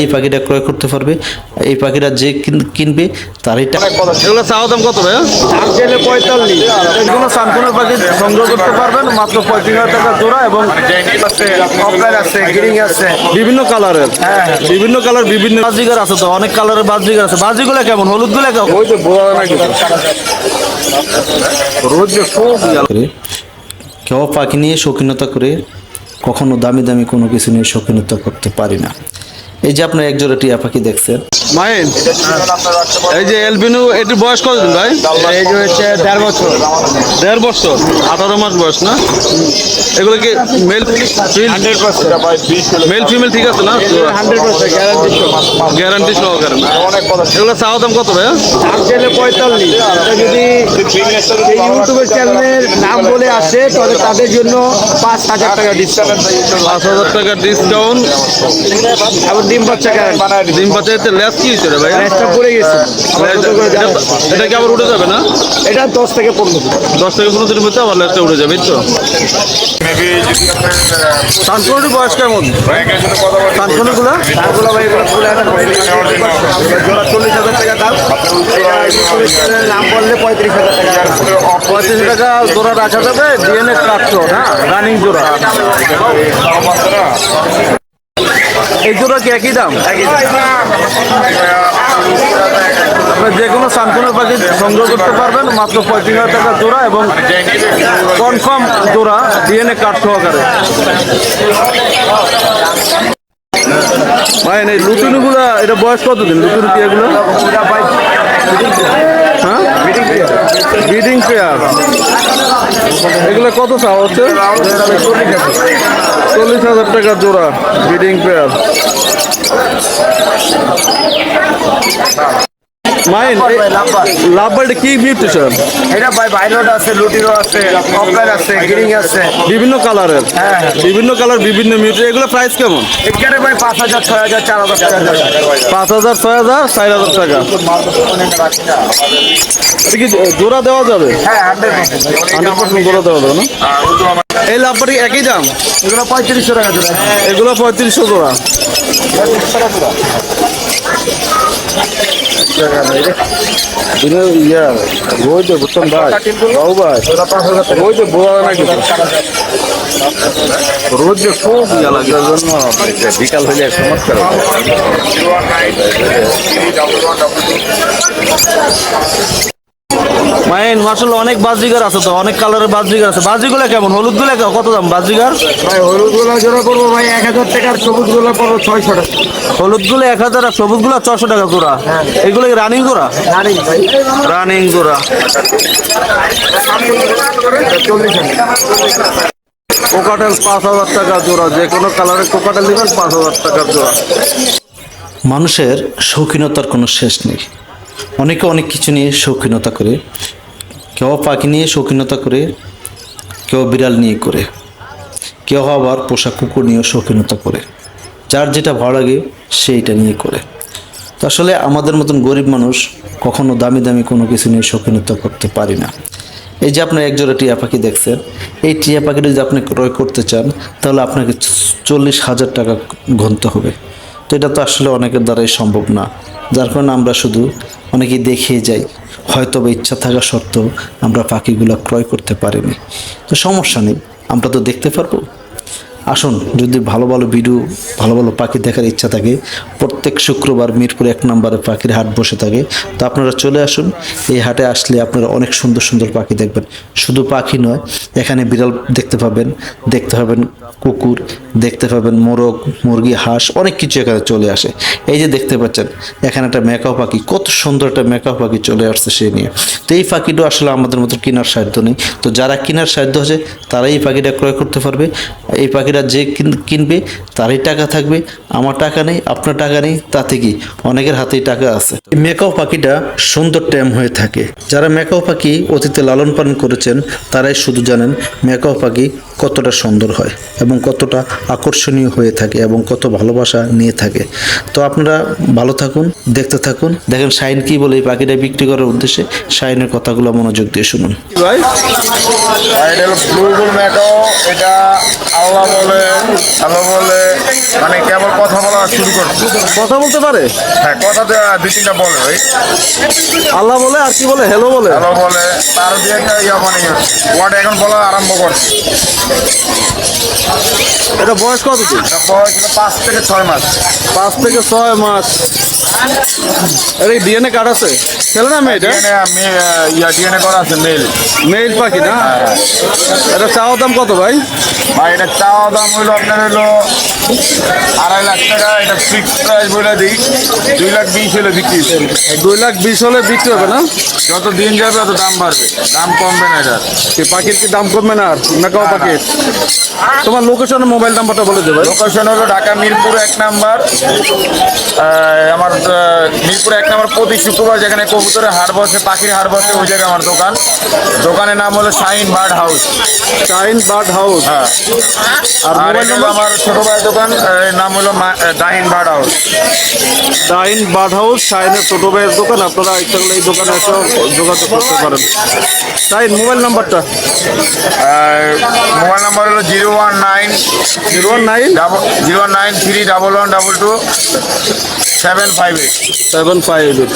এই পাখিটা ক্রয় করতে পারবে এই পাখিটা যে কিনবে তারই টাকা। এগুলো চাওয়া দাম কত চাইলে পঁয়তাল্লিশ। এগুলো পাখি সংগ্রহ করতে পারবেন মাত্র পঁয়ত্রিশ হাজার টাকা জোড়া এবং আছে গ্রিং আছে। বিভিন্ন কালারের। হ্যাঁ, বিভিন্ন কালার বিভিন্ন বাজিগার আছে তো অনেক কালারের বাজিগার আছে। বাজিগুলো কেমন? হলুদগুলো কেমন? ওই যে বোঝা নাকি রোজ কেউ পাখি নিয়ে শৌখিনতা করে কখনো দামি দামি কোনো কিছু নিয়ে শৌখিনতা করতে পারি না। এই যে আপনার একজোড়া টিয়া পাখি দেখছেন। মাইন এই যে এলবিনু এটির বয়স কতদিন ভাই? এই যে হচ্ছে দেড় বছর। দেড় বছর আঠারো মাস বয়স না? এগুলো কি male hundred percent. Male female ঠিক আছে না? গ্যারান্টি গ্যারান্টি সহকারে না এগুলো চাওয়া দাম কত ভাইয়া? দাম চাইলে পঁয়তাল্লিশ। এটা যদি এই ইউটিউবের চ্যানেলের নাম বলে আসে তাহলে তাদের জন্য পাঁচ হাজার টাকা ডিসকাউন্ট পাঁচ হাজার টাকা ডিসকাউন্ট ডিম বাচ্চা গ্যারান্টি ডিম পাচাইতে লেস কি হয়েছে রে ভাই? রেস্টটা পড়ে গেছে। জানাব। এটা কি আবার উঠে যাবে না? এটা দশ থেকে পনেরো। দশ থেকে পনেরো দিনের মধ্যে আবার লেসটা উঠে যাবে তো। সানকোনের বয়স কেমন? সানকোনেরগুলা তারগুলো ভাই এগুলো ফুল হাজার জোড়া চল্লিশ হাজার টাকা দাম। নাম বললে পঁয়ত্রিশ হাজার টাকা পঁয়ত্রিশ টাকা জোড়া রাখা যাবে ডিএনএ ট্রাকশো হ্যাঁ রানিং জোড়া। এই জোড়া কি একই দাম? আপনার যে কোনো সানকুনের পাখি সংগ্রহ করতে পারবেন মাত্র পঁয়ত্রিশ হাজার টাকা জোড়া এবং কনফার্ম জোড়া ডিএনএ কার্ড সহকারে। ভাই এই লুটিনুগুলা এটা বয়স কতদিন? লুটিনু কি এগুলো? ব্রিডিং পেয়ার এগুলো কত চাওয়া হচ্ছে? চল্লিশ হাজার টাকা জোড়া ব্রিডিং পেয়ার মাইন লাভবার্ড কি মিউটেশন এটা ভাই বাইরেটা আছে লুটিরও আছে অফলাইন আছে গ্রিং আছে। বিভিন্ন কালারের। হ্যাঁ। বিভিন্ন কালার বিভিন্ন মিউটে। এগুলো প্রাইস কেমন? এখানে ভাই পাঁচ হাজার ছয় হাজার চার হাজার টাকা। পাঁচ হাজার ছয় হাজার চার হাজার টাকা। কি জোড়া দেওয়া যাবে? হ্যাঁ হান্ড্রেড পার্সেন্ট জোড়া দেওয়া যাবে না? এই লাভবার্ড একই দাম? এগুলো পঁয়ত্রিশশো টাকা জোড়া। এগুলো পঁয়ত্রিশশো জোড়া। ইয়া ওই যে বুঝতাম ভাই বাবু ভাই ওই যে বোঝা নাকি রোজ যে খুব ইয়া লাগে জন্য বিকাল হলে চমৎকার মাইন মাসাল অনেক বাজিগার আছে তো অনেক কালারের বাজিগার আছে। বাজিগুলো কেমন? হলুদগুলো কেমন? কত দাম বাজিগার? ভাই হলুদগুলো জোড়া করব ভাই এক হাজার টাকার সবুজগুলো করব ছয়শো টাকা। হলুদগুলো এক হাজার আর সবুজগুলো ছশো টাকা জোড়া? এগুলো কি রানিং জোড়া? জানি ভাই। রানিং জোড়া। কোকাটেল পাঁচ হাজার টাকা জোড়া যে কোনো কালারের কোকাটেল নেবেন পাঁচ হাজার টাকার জোড়া। মানুষের শৌখিনতার কোনো শেষ নেই। অনেকে অনেক কিছু নিয়ে শৌখিনতা করে কেউ পাখি নিয়ে শৌখিনতা করে, কেউ বিড়াল নিয়ে করে, কেউ আবার পোষা কুকুর নিয়েও শৌখিনতা করে। যার যেটা ভালো লাগে সেইটা নিয়ে করে। তো আসলে আমাদের মতন গরিব মানুষ কখনো দামি দামি কোনো কিছু নিয়ে শৌখিনতা করতে পারি না। এই যে আপনার একজোড়া টিয়া পাখি দেখছেন, এই টিয়া পাখিটা যদি আপনি ক্রয় করতে চান, তাহলে আপনাকে চল্লিশ হাজার টাকা গুনতে হবে। তো এটা তো আসলে অনেকের দ্বারাই সম্ভব না। যার কারণে আমরা শুধু অনেকেই দেখিয়ে যাই হয়তো বা ইচ্ছা থাকা সত্ত্বেও আমরা পাখিগুলো ক্রয় করতে পারিনি। তো সমস্যা নেই, আমরা তো দেখতে পারব। আসুন, যদি ভালো ভালো ভিডিও ভালো ভালো পাখি দেখার ইচ্ছা থাকে প্রত্যেক শুক্রবার মিরপুর এক নম্বরে পাখির হাট বসে থাকে। তো আপনারা চলে আসুন। এই হাটে আসলে আপনারা অনেক সুন্দর সুন্দর পাখি দেখবেন। শুধু পাখি নয়, এখানে বিড়াল দেখতে পাবেন দেখতে পাবেন কুকুর, দেখতে পাবেন মোরগ, মুরগি, হাঁস, অনেক কিছু এখানে চলে আসে। এই যে দেখতে পাচ্ছেন, এখানে একটা মেকাও পাখি, কত সুন্দর একটা মেকাও পাখি চলে আসছে সে নিয়ে। তো এই পাখিটা আসলে আমাদের মতো কেনার সাধ্য নেই। তো যারা কেনার সাধ্য আছে, তারাই এই পাখিটা ক্রয় করতে পারবে। এই পাখিটা যে কিন- কিনবে, তারই টাকা থাকবে। আমার টাকা নেই, আপনার টাকা নেই। তাতে কি অনেকের হাতেই টাকা আছে। মেকাও পাখিটা সুন্দর ট্যাম হয়ে থাকে। যারা মেকাও পাখি অতীতে লালন পালন করেছেন, তারাই শুধু জানেন মেকাও পাখি কতটা সুন্দর হয় এবং কতটা আকর্ষণীয় হয়ে থাকে এবং কত ভালোবাসা নিয়ে থাকে। তো আপনারা ভালো থাকুন, দেখতে থাকুন। দেখেন শাইন কি বলে এই পাখিটা বিক্রি করার উদ্দেশ্যে। শাইনের কথাগুলো মনোযোগ দিয়ে শুনুন। ভাই আল্লাহ বলে আল্লাহ বলে মানে কেবল কথা বলা শুরু করছে। কথা বলতে পারে? হ্যাঁ কথা দুই তিনটা বলে ওই। আল্লাহ বলে আর কি বলে? হ্যালো বলে? আল্লাহ বলে তার দিয়ে একটা ইয়া মানে ওয়ার্ড এখন বলা আরম্ভ করছে। এটা বয়স কত দিন বয়স পাঁচ থেকে ছয় মাস। পাঁচ থেকে ছয় মাস। এর ডিএনএ কার্ড আছে? ছেলে না মেয়ে এটা ডিএনএ আমি ইয়া ডিএনএ করা আছে মেল মেল পাখি না? এটা চাওয়া দাম কত ভাই? ভাই এটা চাওয়া দাম হইল আপনার হইল আড়াই লাখ টাকা। এটা ফিক্স প্রাইস বলে দিই। দুই লাখ বিশ হলে বিক্রি দুই লাখ বিশ হলে বিক্রি হবে না? যত দিন যাবে তত দাম বাড়বে। দাম কমবে না এটা কি পাখির কি দাম কমবে না আর? না কাও পাখির? তোমার লোকেশন মোবাইল নাম্বারটা বলে দেবে লোকেশন হলো ঢাকা মিরপুর এক নাম্বার। আমার মিরপুর এক নম্বর প্রতি শুক্রবার যেখানে কবুতরের হাট বসে পাখির হাট বসে ওই জায়গায় আমার দোকান। দোকানের নাম হলো শাইন বার্ড হাউস। টাইন বার্ড হাউস? হ্যাঁ। আর আমার ছোট ভাইয়ের দোকান নাম হলো আহ, বার্ড হাউস। টাইন বার্ড হাউস টাইনের ছোট ভাইয়ের দোকান। আপনারা ইচ্ছা করলে এই দোকানে এসে যোগাযোগ করতে পারেন। টাইন মোবাইল নাম্বারটা? মোবাইল নাম্বার হলো zero one nine zero one nine? Double zero nine three double one double two. Seven five eight seven five eight